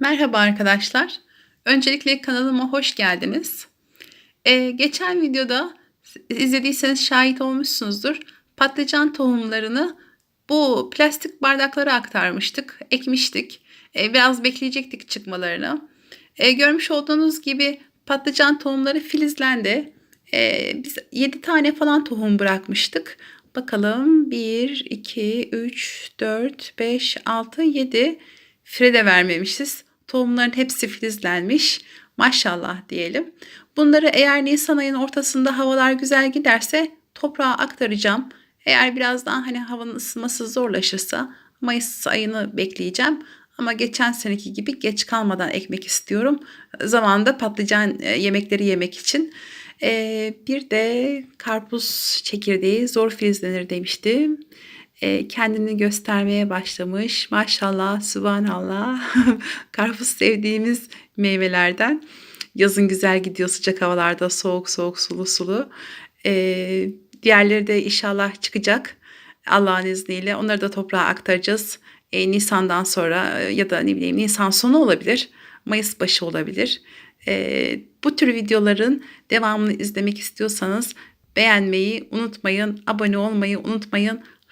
Merhaba arkadaşlar. Öncelikle kanalıma hoş geldiniz. Ee, geçen videoda izlediyseniz şahit olmuşsunuzdur. Patlıcan tohumlarını bu plastik bardaklara aktarmıştık, ekmiştik. Ee, biraz bekleyecektik çıkmalarını. Ee, görmüş olduğunuz gibi patlıcan tohumları filizlendi. Ee, biz 7 tane falan tohum bırakmıştık. Bakalım 1, 2, 3, 4, 5, 6, 7 fire de vermemişiz. Tohumların hepsi filizlenmiş. Maşallah diyelim. Bunları eğer Nisan ayının ortasında havalar güzel giderse toprağa aktaracağım. Eğer biraz daha hani havanın ısınması zorlaşırsa Mayıs ayını bekleyeceğim. Ama geçen seneki gibi geç kalmadan ekmek istiyorum. Zamanında patlıcan e, yemekleri yemek için. Ee, bir de karpuz çekirdeği zor filizlenir demiştim. Ee, kendini göstermeye başlamış. Maşallah, subhanallah. karpuz sevdiğimiz meyvelerden. Yazın güzel gidiyor sıcak havalarda soğuk soğuk sulu sulu. Ee, diğerleri de inşallah çıkacak Allah'ın izniyle. Onları da toprağa aktaracağız. Ee, Nisan'dan sonra ya da ne bileyim Nisan sonu olabilir. Mayıs başı olabilir. Ee, bu tür videoların devamını izlemek istiyorsanız beğenmeyi unutmayın, abone olmayı unutmayın.